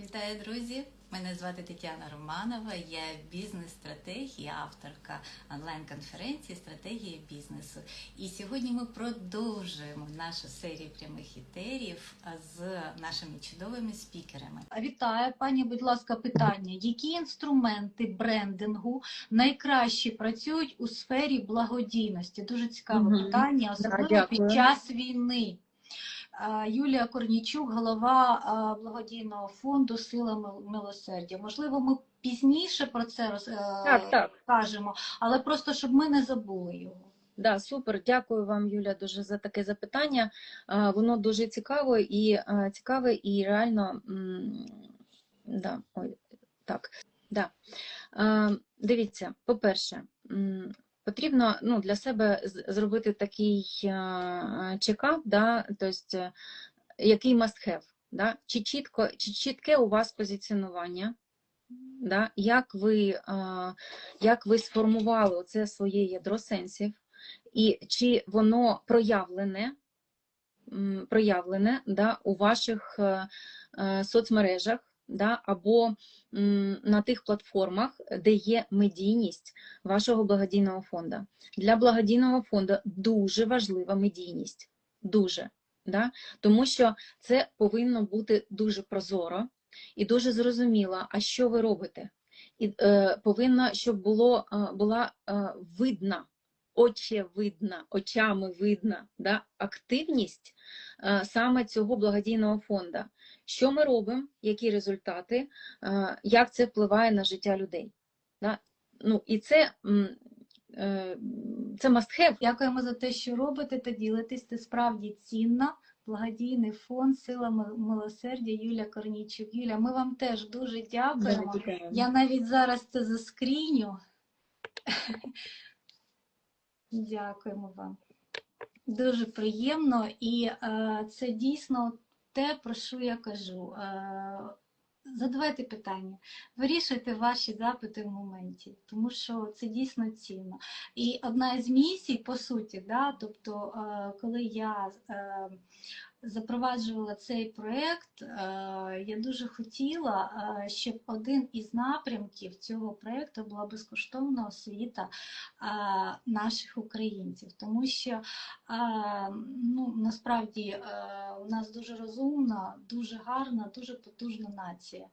Вітаю, друзі! Мене звати Тетяна Романова. Я бізнес-стратег і авторка онлайн-конференції Стратегія бізнесу. І сьогодні ми продовжуємо нашу серію прямих етерів з нашими чудовими спікерами. Вітаю, пані, будь ласка, питання. Які інструменти брендингу найкраще працюють у сфері благодійності? Дуже цікаве Мгм. питання, особливо дякую. під час війни. А, Юлія Корнічук, голова благодійного фонду Сила милосердя. Можливо, ми пізніше про це роз- е, Так, так. кажемо, але просто щоб ми не забули його. Да, супер. Дякую вам, Юля, дуже за таке запитання. Воно дуже цікаве і цікаве і реально да, ой, так. Да. Дивіться, по-перше, потрібно ну, для себе зробити такий а, чекап, да, тобто, е, який must have, да? чи, чітко, чи чітке у вас позиціонування, да? як, ви, як ви сформували оце своє ядро сенсів, і чи воно проявлене, проявлене да, у ваших е, е, соцмережах да, або на тих платформах, де є медійність вашого благодійного фонду. Для благодійного фонду дуже важлива медійність. Дуже. Да? Тому що це повинно бути дуже прозоро і дуже зрозуміло, а що ви робите. І е, повинно, щоб було, е, була е, видна очевидна, очами видна да, активність саме цього благодійного фонду. Що ми робимо, які результати, е, як це впливає на життя людей. Ну, і це, е, це must have. Дякуємо за те, що робите та ділитесь. Це справді цінно. Благодійний фонд Сила милосердя Юля Корнійчук. Юля, ми вам теж дуже дякуємо. Я навіть зараз це заскріню. Дякуємо вам. Дуже приємно, і е, це дійсно те, про що я кажу. Е, задавайте питання, вирішуйте ваші запити в моменті, тому що це дійсно цінно. І одна із місій, по суті, да, тобто, е, коли я е, запроваджувала цей проєкт, е, я дуже хотіла, е, щоб один із напрямків цього проєкту була безкоштовна освіта е, наших українців, тому що ну, насправді у нас дуже розумна, дуже гарна, дуже потужна нація.